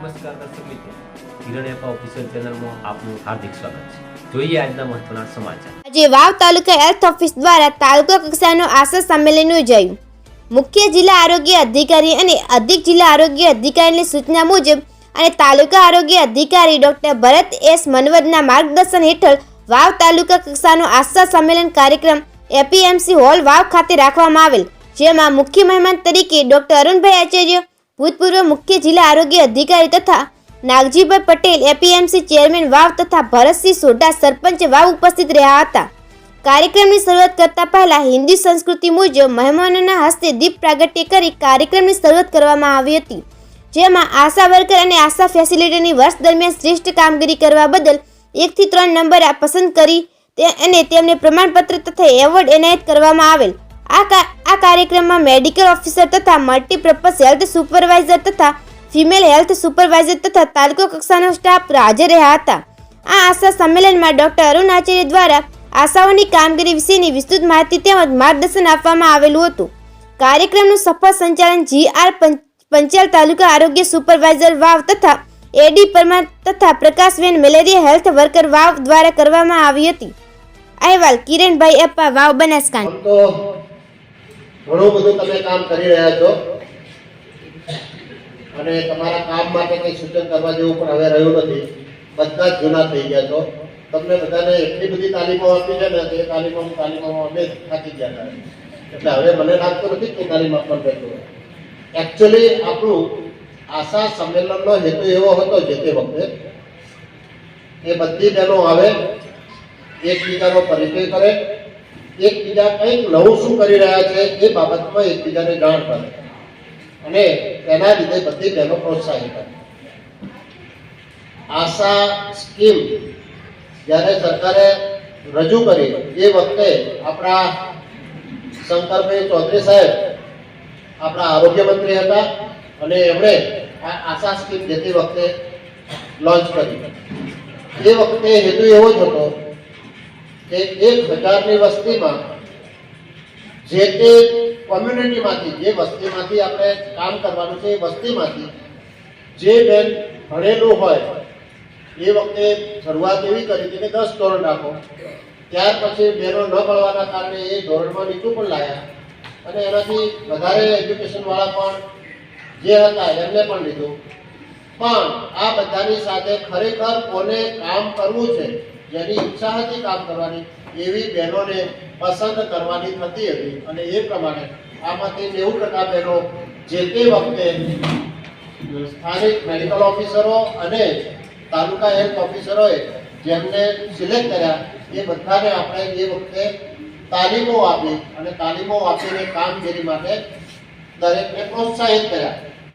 નમસ્કાર દર્શક મિત્રો. કિરણ એપા ઓફિશિયલ ચેનલમાં આપનું હાર્દિક સ્વાગત છે. જોઈએ આજના મહત્વના સમાચાર. આજે વાવ તાલુકા હેલ્થ ઓફિસ દ્વારા તાલુકા કક્ષાનો આશા સંમેલન યોજાયું. મુખ્ય જિલ્લા આરોગ્ય અધિકારી અને અધિક જિલ્લા આરોગ્ય અધિકારીની સૂચના મુજબ અને તાલુકા આરોગ્ય અધિકારી ડોક્ટર ભરત એસ મનવદના માર્ગદર્શન હેઠળ વાવ તાલુકા કક્ષાનો આશા સંમેલન કાર્યક્રમ એપીએમસી હોલ વાવ ખાતે રાખવામાં આવેલ, જેમાં મુખ્ય મહેમાન તરીકે ડોક્ટર અરુણભાઈ આચાર્ય ભૂતપૂર્વ મુખ્ય જિલ્લા આરોગ્ય અધિકારી તથા નાગજીભાઈ પટેલ, એપીએમસી ચેરમેન વાવ તથા ભરતસિંહ સોઢા સરપંચ વાવ ઉપસ્થિત રહ્યા હતા. કાર્યક્રમની શરૂઆત કરતા પહેલા હિન્દી સંસ્કૃતિ મુજબ મહેમાનોના હસ્તે દીપ પ્રાગટ્ય કરી કાર્યક્રમની શરૂઆત કરવામાં આવી હતી. જેમાં આશા વર્કર અને આશા ફેસિલિટીની વર્ષ દરમિયાન શ્રેષ્ઠ કામગીરી કરવા બદલ એકથી ત્રણ નંબર પસંદ કરી અને તેમને પ્રમાણપત્ર તથા એવોર્ડ એનાયત કરવામાં આવેલ. આ આ કાર્યક્રમમાં મેડિકલ ઓફિસર તથા મલ્ટીપર્પઝ હેલ્થ સુપરવાઇઝર તથા ફિમેલ હેલ્થ સુપરવાઇઝર તથા તાલુકો કક્ષાનો સ્ટાફ હાજર રહ્યા હતા. આ આશા સંમેલનમાં ડોક્ટર અરુણ આચાર્ય દ્વારા આશાઓની કામગીરી વિશેની વિસ્તૃત માહિતી તેમજ માર્ગદર્શન આપવામાં આવેલું હતું. કાર્યક્રમનું સફળ સંચાલન જી આર પંચાલ તાલુકા આરોગ્ય સુપરવાઇઝર વાવ તથા એડી પરમાર તથા Prakashben malaria health worker Vav દ્વારા કરવામાં આવી હતી. અહેવાલ કિરણભાઈ અપ્પા વાવ બનાસકાંઠા. ઘણું બધું તમે કામ કરી રહ્યા છો. અને તમારા કામ માટે કંઈ સૂચન કરવા જેવું પણ હવે રહ્યું નથી. બધા જ જૂના થઈ ગયા છો. તમને બધાને એટલી બધી તાલીમો આપી છે ને, તે તાલીમો તાલીમોમાં અમે થાકી ગયા હતા. એટલે હવે મને લાગતું નથી કે તાલીમ આપવાનું રહેતું એકચ્યુઅલી આપણું આશા સંમેલનનો હેતુ એવો હતો જે તે વખતે એ બધી બહેનો આવે, એકબીજાનો પરિચય કરે એકબીજા કંઈક નવું શું કરી રહ્યા છે એ બાબતમાં એકબીજાને જાણ કરે. અને તેના લીધે બધી બહેનો પ્રોત્સાહિત કરે. આશા સ્કીમ જ્યારે સરકારે રજૂ કરી, એ વખતે આપણા શંકરભાઈ ચૌધરી સાહેબ આપણા આરોગ્ય મંત્રી હતા અને એમણે આ આશા સ્કીમ જેતી વખતે લોન્ચ કરી. એ વખતે હેતુ એવો જ હતો કે એક હજારની વસ્તીમાં જે તે કોમ્યુનિટીમાંથી, જે વસ્તીમાંથી આપણે કામ કરવાનું છે એ વસ્તીમાંથી, જે બેન ભણેલું હોય, એ વખતે શરૂઆત એવી કરી હતી કે દસ ધોરણ રાખો. ત્યાર પછી બહેનો ન મળવાના કારણે એ ધોરણમાં નીચું પણ લાયા. અને એનાથી વધારે એજ્યુકેશનવાળા પણ જે હતા એમને પણ લીધું. પણ આ બધાની સાથે ખરેખર કોને કામ કરવું છે? જેની ઈચ્છા હતી કામ કરવાની, એવી બહેનોને પસંદ કરવાની થતી હતી. અને એ પ્રમાણે આમાંથી નેવું ટકા બહેનો જે તે વખતે સ્થાનિક મેડિકલ ઓફિસરો અને તાલુકા હેલ્થ ઓફિસરોએ જેમને સિલેક્ટ કર્યા, એ બધાને આપણે એ વખતે તાલીમો આપી અને તાલીમો આપીને કામગીરી માટે દરેકને પ્રોત્સાહિત કર્યા.